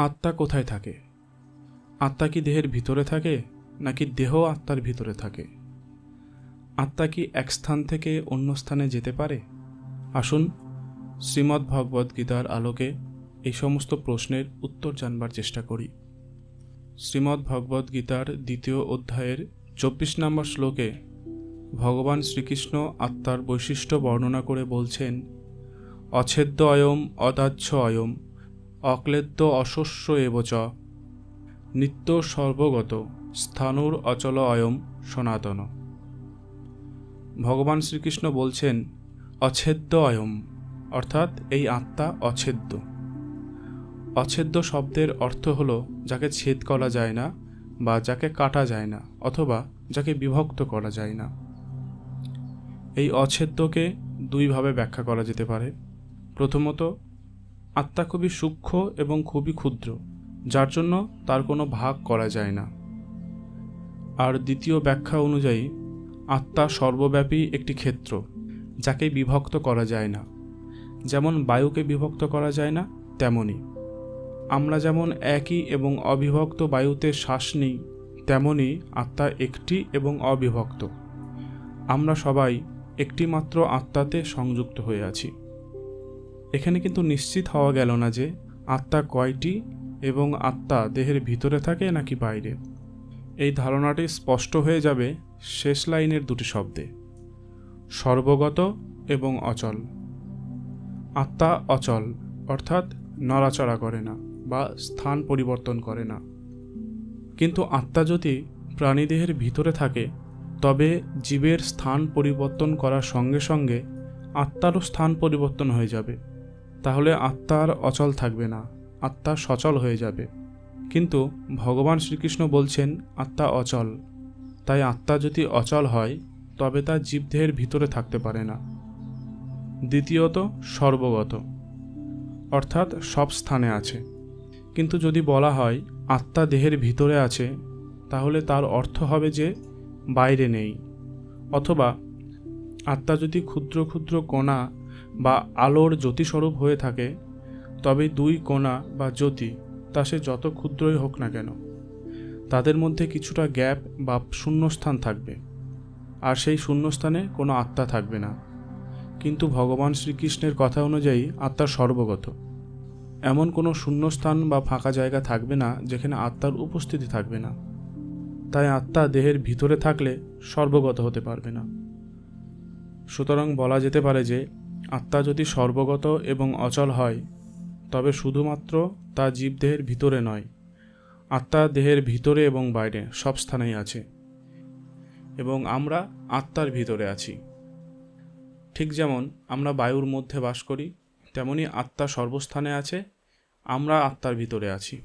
আত্মা কোথায় থাকে? আত্মা কি দেহের ভিতরে থাকে, নাকি দেহ আত্মার ভিতরে থাকে? আত্মা কি এক স্থান থেকে অন্য স্থানে যেতে পারে? আসুন শ্রীমদ্ ভগবদ্ গীতার আলোকে এই সমস্ত প্রশ্নের উত্তর জানবার চেষ্টা করি। শ্রীমদ্ ভগবদ্ গীতার দ্বিতীয় অধ্যায়ের চব্বিশ নম্বর শ্লোকে ভগবান শ্রীকৃষ্ণ আত্মার বৈশিষ্ট্য বর্ণনা করে বলছেন, অছেদ্য অয়ম অদাহ্য অয়ম অক্লেদ্য অশস্য এবচ নিত্য সর্বগত, স্থানুর অচল অয়ম সনাতন। ভগবান শ্রীকৃষ্ণ বলছেন, অছেদ্য অয়ম, অর্থাৎ এই আত্মা অছেদ্য। অছেদ্য শব্দের অর্থ হলো যাকে ছেদ করা যায় না বা যাকে কাটা যায় না অথবা যাকে বিভক্ত করা যায় না। এই অছেদ্যকে দুইভাবে ব্যাখ্যা করা যেতে পারে। প্রথমত আত্মা খুবই সূক্ষ্ম এবং খুবই ক্ষুদ্র, যার জন্য তার কোনো ভাগ করা যায় না। আর দ্বিতীয় ব্যাখ্যা অনুযায়ী, আত্মা সর্বব্যাপী একটি ক্ষেত্র, যাকে বিভক্ত করা যায় না। যেমন বায়ুকে বিভক্ত করা যায় না তেমনই আমরা যেমন একই এবং অবিভক্ত বায়ুতে শ্বাস নিই তেমনই আত্মা একটি এবং অবিভক্ত। আমরা সবাই একটিমাত্র আত্মাতে সংযুক্ত হয়ে আছি। এখানে কিন্তু নিশ্চিত হওয়া গেল না যে আত্মা কয়টি এবং আত্মা দেহের ভিতরে থাকে নাকি বাইরে। এই ধারণাটি স্পষ্ট হয়ে যাবে শেষ লাইনের দুটি শব্দে। সর্বগত এবং অচল। আত্মা অচল, অর্থাৎ নড়াচড়া করে না বা স্থান পরিবর্তন করে না। কিন্তু আত্মা যদি প্রাণীদেহের ভিতরে থাকে, তবে জীবের স্থান পরিবর্তন করার সঙ্গে সঙ্গে আত্মারও স্থান পরিবর্তন হয়ে যাবে। তাহলে আত্মা আর অচল থাকবে না, আত্মা সচল হয়ে যাবে। কিন্তু ভগবান শ্রীকৃষ্ণ বলছেন, আত্মা অচল। তাই আত্মা যদি অচল হয়, তবে তা জীবদেহের ভিতরে থাকতে পারে না। দ্বিতীয়ত, সর্বগত। অর্থাৎ সব স্থানে আছে। কিন্তু যদি বলা হয়, আত্মা দেহের ভিতরে আছে, তাহলে তার অর্থ হবে যে বাইরে নেই। অথবা, আত্মা যদি ক্ষুদ্র ক্ষুদ্র কণা বা আলোর জ্যোতিস্বরূপ হয়ে থাকে, তবে দুই কোণা বা জ্যোতি তা সে যত ক্ষুদ্রই হোক না কেন, তাদের মধ্যে কিছুটা গ্যাপ বা শূন্যস্থান থাকবে। আর সেই শূন্যস্থানে কোনো আত্মা থাকবে না। কিন্তু ভগবান শ্রীকৃষ্ণের কথা অনুযায়ী আত্মা সর্বগত। এমন কোনো শূন্যস্থান বা ফাঁকা জায়গা থাকবে না যেখানে আত্মার উপস্থিতি থাকবে না। তাই আত্মা দেহের ভিতরে থাকলে সর্বগত হতে পারবে না। সুতরাং বলা যেতে পারে যে আত্মা যদি সর্বগত এবং অচল হয়, তবে শুধুমাত্র তা জীবদেহের ভিতরে নয়, আত্মা দেহের ভিতরে এবং বাইরে সব স্থানেই আছে, এবং আমরা আত্মার ভিতরে আছি। ঠিক যেমন আমরা বায়ুর মধ্যে বাস করি, তেমনি আত্মা সর্বস্থানে আছে, আমরা আত্মার ভিতরে আছি।